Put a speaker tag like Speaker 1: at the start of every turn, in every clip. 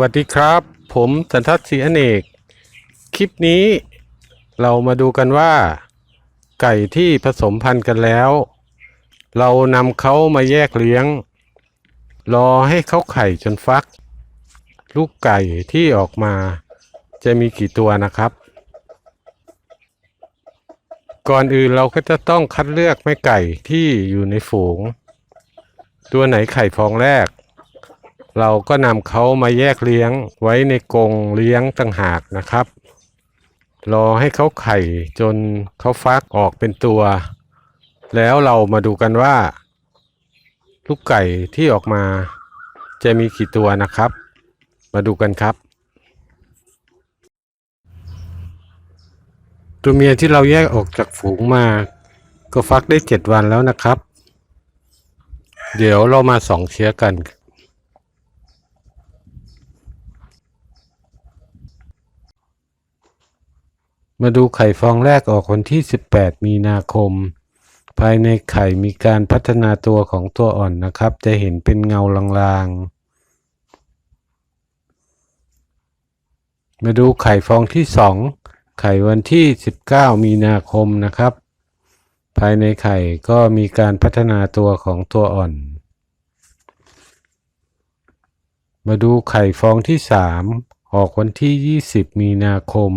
Speaker 1: สวัสดีครับ ผมสันทัศน์ศรีอเนก คลิปนี้เรามาดูกันว่า ไก่ที่ผสมพันธุ์กันแล้ว เรานำเขามาแยกเลี้ยง รอให้เขาไข่จนฟัก ลูกไก่ที่ออกมาจะมีกี่ตัวนะครับ ก่อนอื่นเราก็จะต้องคัดเลือกแม่ไก่ที่อยู่ในฝูง ตัวไหนไข่ฟองแรก เราก็นำเขามาแยกเลี้ยงไว้ในกรงเลี้ยงต่างหากนะครับ รอให้เขาไข่จนเขาฟักออกเป็นตัว แล้วเรามาดูกันว่า ลูกไก่ที่ออกมาจะมีกี่ตัวนะครับ มาดูกันครับ ตัวเมียที่เราแยกออกจากฝูงมา ก็ฟักได้เจ็ดวันแล้วนะครับ เดี๋ยวเรามาส่องเชื้อกัน มาดูไข่ฟองแรกออกวันที่ 18 มีนาคม ภายในไข่มีการพัฒนาตัวของตัวอ่อนนะครับ จะเห็นเป็นเงาลางๆ มาดูไข่ฟองที่ 2 ไข่วันที่ 19 มีนาคมนะครับ ภายในไข่ก็มีการพัฒนาตัวของตัวอ่อน มาดูไข่ฟองที่ 3 ออกวันที่ 20 มีนาคม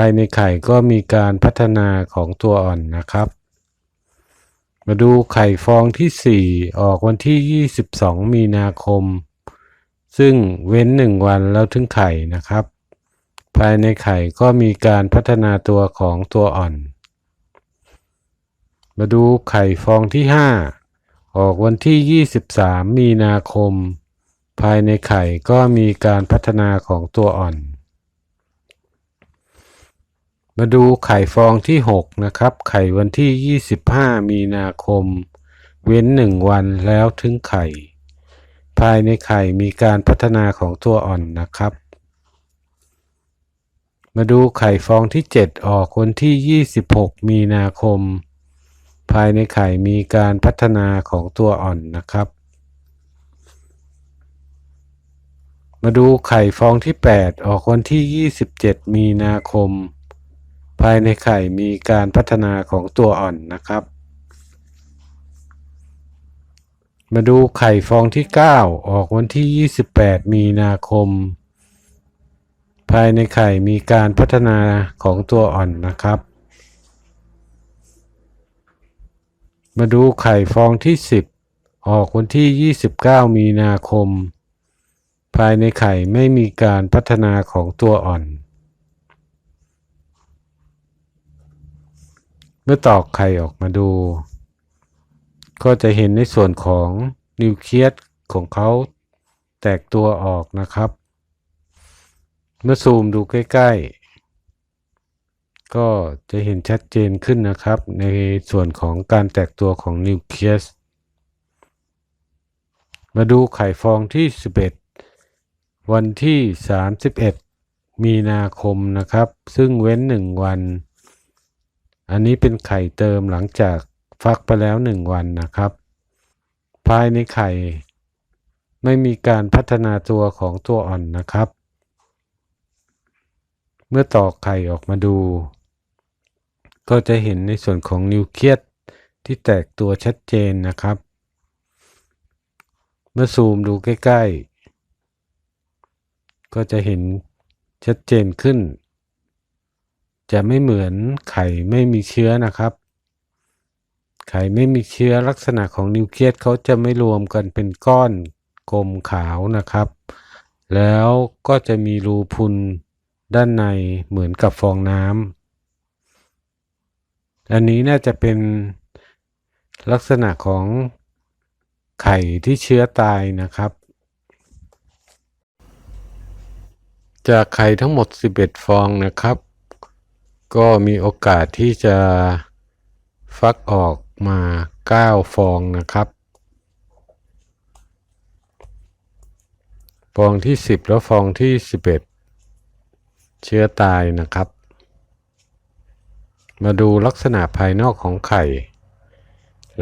Speaker 1: ายในไข่ก็มีการพัฒนาของตัวอ่อนนะครับ มาดูไข่ฟองที่ 4 ออกวันที่ 22 มีนาคม ซึ่งเว้น 1 วันแล้วถึงไข่นะครับ ภายในไข่ก็มีการพัฒนาตัวของตัวอ่อน มาดูไข่ฟองที่ 5 ออกวันที่ 23 มีนาคม ภายในไข่ก็มีการพัฒนาของตัวอ่อน มาดูไข่ฟองที่ 6 นะครับ ไข่วันที่ 25 มีนาคม เว้น 1 วันแล้วถึงไข่ ภายในไข่มีการพัฒนาของตัวอ่อนนะครับ มาดูไข่ฟองที่ 7 ออกวันที่ 26 มีนาคม ภายในไข่มีการพัฒนาของตัวอ่อนนะครับ มาดูไข่ฟองที่ 8 ออกวันที่ 27 มีนาคมายในไข่มีการพัฒนาของตัวอ่อนนะครับ มาดูไข่ฟองที่ 9 ออกวันที่ 28 มีนาคม ภายในไข่มีการพัฒนาของตัวอ่อนนะครับ มาดูไข่ฟองที่ 10 ออกวันที่ 29 มีนาคม ภายในไข่ไม่มีการพัฒนาของตัวอ่อน เมื่อตอกไข่ออกมาดู ก็จะเห็นในส่วนของนิวเคลียสของเขาแตกตัวออกนะครับ เมื่อซูมดูใกล้ ๆ ก็จะเห็นชัดเจนขึ้นนะครับ ในส่วนของการแตกตัวของนิวเคลียส มาดูไข่ฟองที่ 11 วันที่ 31 มีนาคมนะครับ ซึ่งเว้น 1 วัน อันนี้เป็นไข่เติมหลังจากฟักไปแล้ว1วันนะครับ ภายในไข่ ไม่มีการพัฒนาตัวของตัวอ่อนนะครับ เมื่อตอกไข่ออกมาดู ก็จะเห็นในส่วนของนิวเคลียสที่แตกตัวชัดเจนนะครับ เมื่อซูมดูใกล้ ๆ ก็จะเห็นชัดเจนขึ้น จะไม่เหมือนไข่ไม่มีเชื้อนะครับ ไข่ไม่มีเชื้อลักษณะของนิวเคลียสเขาจะไม่รวมกันเป็นก้อนกลมขาวนะครับ แล้วก็จะมีรูพุนด้านในเหมือนกับฟองน้ำอันนี้น่าจะเป็นลักษณะของไข่ที่เชื้อตายนะครับ จากไข่ทั้งหมด 11 ฟองนะครับ ก็มีโอกาสที่จะฟักออกมา 9 ฟองนะครับ ฟองที่ 10 แล้วฟองที่ 11 เชื้อตายนะครับ มาดูลักษณะภายนอกของไข่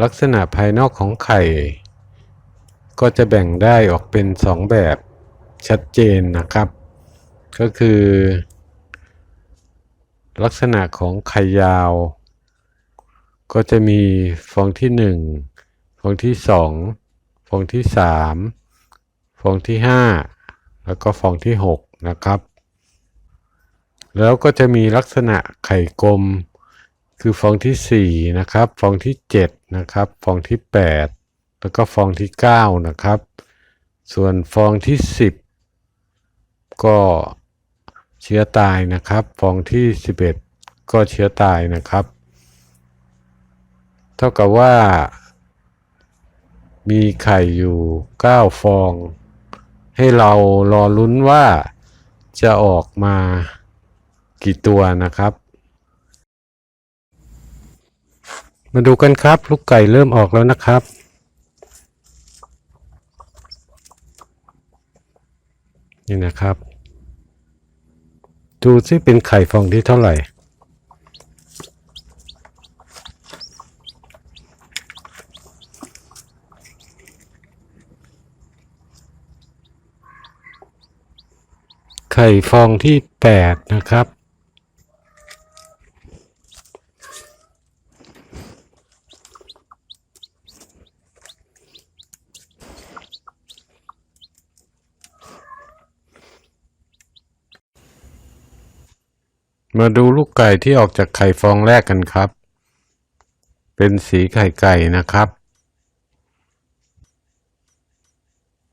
Speaker 1: ลักษณะภายนอกของไข่ ก็จะแบ่งได้ออกเป็น 2 แบบชัดเจนนะครับ ก็คือ ลักษณะของไข่ยาว ก็จะมีฟองที่หนึ่งฟองที่สองฟองที่สามฟองที่ห้าแล้วก็ฟองที่หกนะครับ แล้วก็จะมีลักษณะไข่กลม คือฟองที่สี่นะครับ ฟองที่เจ็ดนะครับ ฟองที่แปดแล้วก็ฟองที่เก้านะครับ ส่วนฟองที่สิบก็ เชื้อตายนะครับฟองที่สิบเอ็ดก็เชื้อตายนะครับ เท่ากับว่า มีไข่อยู่เก้าฟอง ให้เรารอลุ้นว่าจะออกมากี่ตัวนะครับ มาดูกันครับ ลูกไก่เริ่มออกแล้วนะครับนี่นะครับ ดูซิเป็นไข่ฟองที่เท่าไหร่ ไข่ฟองที่แปดนะครับ มาดูลูกไก่ที่ออกจากไข่ฟองแรกกันครับ เป็นสีไข่ไก่นะครับ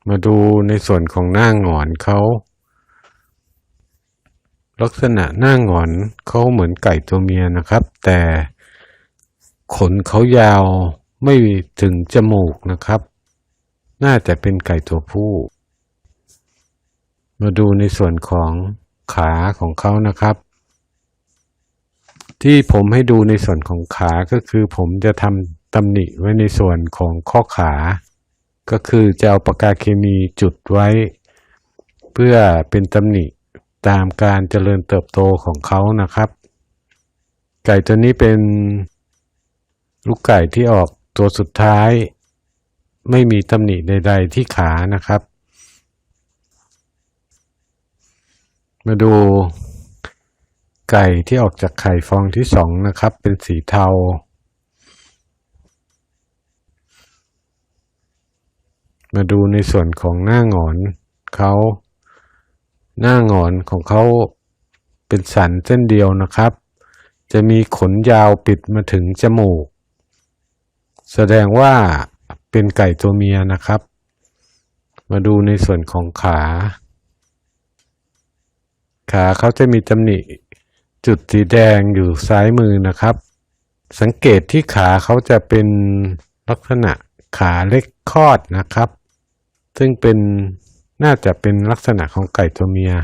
Speaker 1: มาดูในส่วนของหน้าหงอนเขา ลักษณะหน้าหงอนเขาเหมือนไก่ตัวเมียนะครับ แต่ขนเขายาวไม่ถึงจมูกนะครับ น่าจะเป็นไก่ตัวผู้ มาดูในส่วนของขาของเขานะครับ ที่ผมให้ดูในส่วนของขาก็คือผมจะทำตำหนิไว้ในส่วนของข้อขา ก็คือจะเอาปากกาเคมีจุดไว้ เพื่อเป็นตำหนิตามการเจริญเติบโตของเขานะครับ ไก่ตัวนี้เป็นลูกไก่ที่ออกตัวสุดท้าย ไม่มีตำหนิใด ๆ ที่ขานะครับ มาดู ไก่ที่ออกจากไข่ฟองที่สองนะครับ เป็นสีเทา มาดูในส่วนของหน้าหงอนเขาหน้าหงอนของเขาเป็นสันเส้นเดียวนะครับ จะมีขนยาวปิดมาถึงจมูก แสดงว่าเป็นไก่ตัวเมียนะครับ มาดูในส่วนของขา ขาเขาจะมีตำหนิ จุดสีแดงอยู่ซ้ายมือนะครับ สังเกตที่ขาเขาจะเป็นลักษณะขาเล็กคอดนะครับ ซึ่งเป็นน่าจะเป็นลักษณะของไก่ตัวเมีย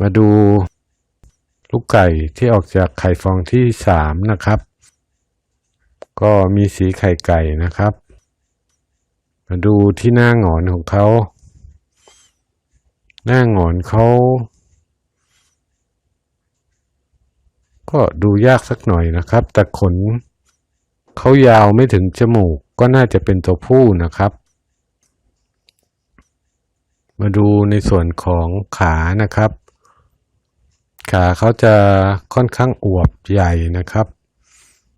Speaker 1: มาดูลูกไก่ที่ออกจากไข่ฟองที่สามนะครับ ก็มีสีไข่ไก่นะครับ มาดูที่หน้าหงอนของเขา หน้าหงอนเขา ก็ดูยากสักหน่อยนะครับ แต่ขนเขายาวไม่ถึงจมูกก็น่าจะเป็นตัวผู้นะครับ มาดูในส่วนของขานะครับ ขาเขาจะค่อนข้างอวบใหญ่นะครับ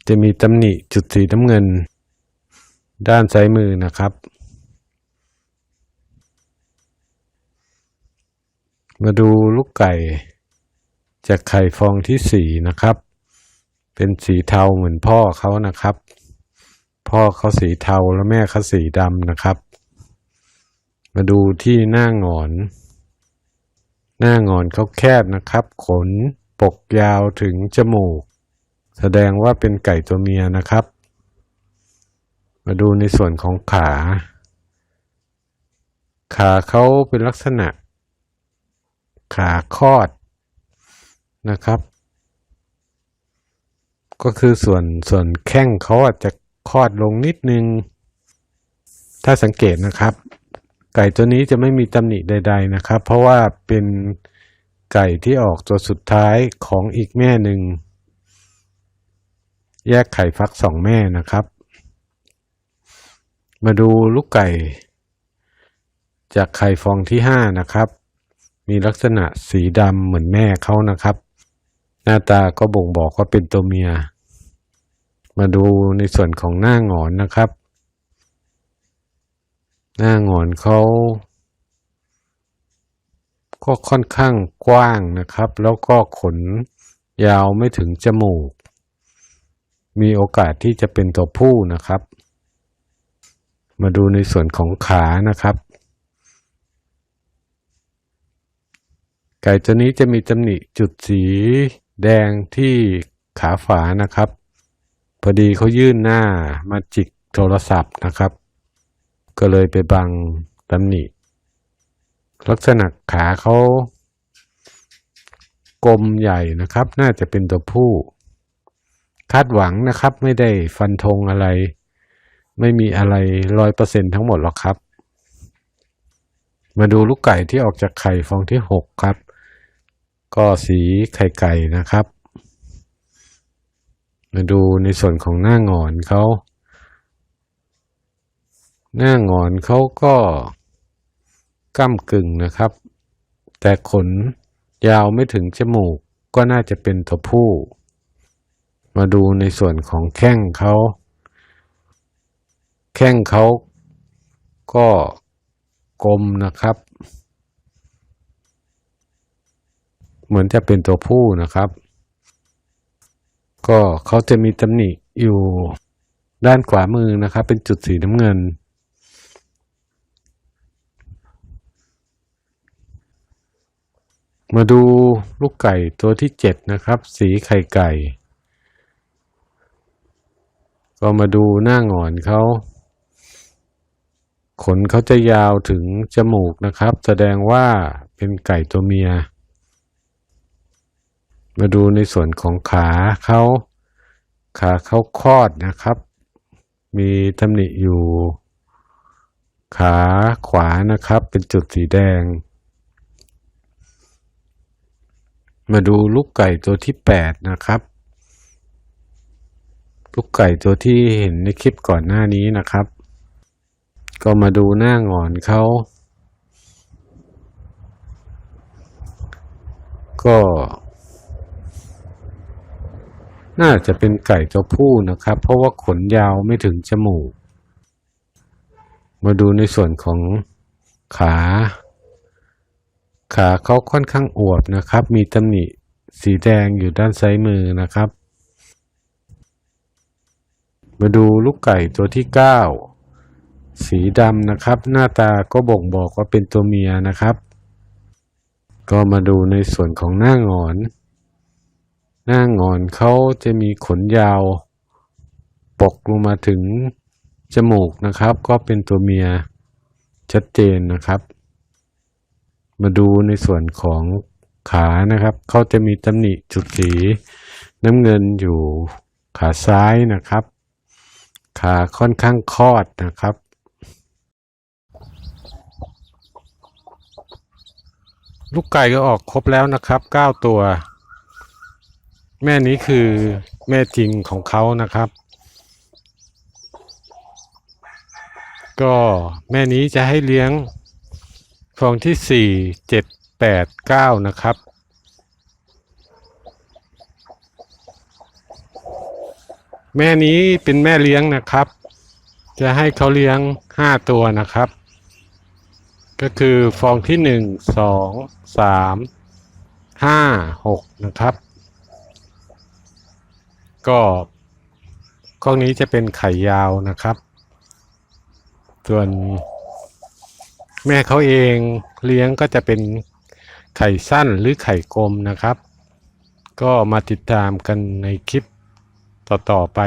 Speaker 1: จะมีตำหนิจุดสีน้ำเงิน ด้านซ้ายมือนะครับมาดูลูกไก่ จากไข่ฟองที่สี่นะครับ เป็นสีเทาเหมือนพ่อเขานะครับ พ่อเขาสีเทาแล้วแม่เขาสีดำนะครับ มาดูที่หน้าหงอน หน้าหงอนเขาแคบนะครับ ขนปกยาวถึงจมูก แสดงว่าเป็นไก่ตัวเมียนะครับ มาดูในส่วนของขา ขาเขาเป็นลักษณะ ขาคลอด นะครับ ก็คือส่วนส่วนแข้งเขาอาจจะคลอดลงนิดนึง ถ้าสังเกตนะครับ ไก่ตัวนี้จะไม่มีตำหนิใด ๆนะครับ เพราะว่าเป็นไก่ที่ออกตัวสุดท้ายของอีกแม่หนึ่ง แยกไข่ฟักสองแม่นะครับ มาดูลูกไก่ จากไข่ฟองที่ห้านะครับ มีลักษณะสีดำเหมือนแม่เขานะครับ หน้าตาก็บ่งบอกว่าเป็นตัวเมีย มาดูในส่วนของหน้าหงอนนะครับ หน้าหงอนเขาก็ค่อนข้างกว้างนะครับ แล้วก็ขนยาวไม่ถึงจมูก มีโอกาสที่จะเป็นตัวผู้นะครับ มาดูในส่วนของขานะครับ ไก่ตัวนี้จะมีตำหนิจุดสี แดงที่ขาฝานะครับ พอดีเขายื่นหน้ามาจิกโทรศัพท์นะครับ ก็เลยไปบังตำหนิ ลักษณะขาเขากลมใหญ่นะครับ น่าจะเป็นตัวผู้ คาดหวังนะครับ ไม่ได้ฟันธงอะไร ไม่มีอะไรร้อยเปอร์เซ็นทั้งหมดหรอกครับ มาดูลูกไก่ที่ออกจากไข่ฟองที่หกครับ ก็สีไข่ไก่นะครับ มาดูในส่วนของหน้างอนเขา หน้างอนเขาก็ก้ากึ่งนะครับ แต่ขนยาวไม่ถึงจมูกก็น่าจะเป็นตัวผู้ มาดูในส่วนของแข้งเขา แข้งเขาก็กลมนะครับ เหมือนจะเป็นตัวผู้นะครับ ก็เขาจะมีตำหนิอยู่ด้านขวามือนะครับ เป็นจุดสีน้ำเงิน มาดูลูกไก่ตัวที่เจ็ดนะครับ สีไข่ไก่ ก็มาดูหน้าหงอนเขาขนเขาจะยาวถึงจมูกนะครับ แสดงว่าเป็นไก่ตัวเมีย มาดูในส่วนของขาเขาขาเขาคลอดนะครับ มีตำหนิอยู่ ขาขวานะครับ เป็นจุดสีแดง มาดูลูกไก่ตัวที่แปดนะครับ ลูกไก่ตัวที่เห็นในคลิปก่อนหน้านี้นะครับ ก็มาดูหน้างอนเขาก็ น่าจะเป็นไก่ตัวผู้นะครับ เพราะว่าขนยาวไม่ถึงจมูก มาดูในส่วนของขา ขาเขาค่อนข้างอวบนะครับ มีตำหนิสีแดงอยู่ด้านซ้ายมือนะครับ มาดูลูกไก่ตัวที่เก้าสีดำนะครับ หน้าตาก็บ่งบอกว่าเป็นตัวเมียนะครับ ก็มาดูในส่วนของหน้างอน หน้างอนเขาจะมีขนยาว ปกลงมาถึงจมูกนะครับ ก็เป็นตัวเมียชัดเจนนะครับ มาดูในส่วนของขานะครับ เขาจะมีตำหนิจุดสีน้ำเงินอยู่ขาซ้ายนะครับ ขาค่อนข้างคอดนะครับลูกไก่ก็ออกครบแล้วนะครับเก้าตัว แม่นี้คือแม่จริงของเขานะครับ ก็แม่นี้จะให้เลี้ยงฟองที่สี่เจ็ดแปดเก้านะครับ แม่นี้เป็นแม่เลี้ยงนะครับ จะให้เขาเลี้ยงห้าตัวนะครับ ก็คือฟองที่หนึ่งสองสามห้าหกนะครับ ก็กล้องนี้จะเป็นไข่ยาวนะครับ ส่วนแม่เขาเองเลี้ยงก็จะเป็นไข่สั้นหรือไข่กลมนะครับ ก็มาติดตามกันในคลิปต่อๆไป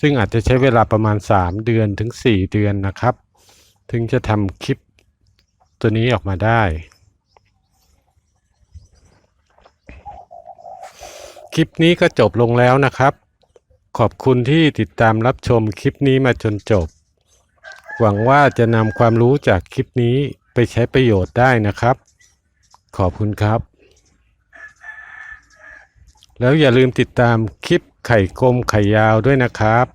Speaker 1: ซึ่งอาจจะใช้เวลาประมาณ 3 เดือนถึง 4 เดือนนะครับ ถึงจะทำคลิปตัวนี้ออกมาได้ คลิปนี้ก็จบลงแล้วนะครับ ขอบคุณที่ติดตามรับชมคลิปนี้มาจนจบ หวังว่าจะนำความรู้จากคลิปนี้ไปใช้ประโยชน์ได้นะครับ ขอบคุณครับ แล้วอย่าลืมติดตามคลิปไข่กลมไข่ยาวด้วยนะครับ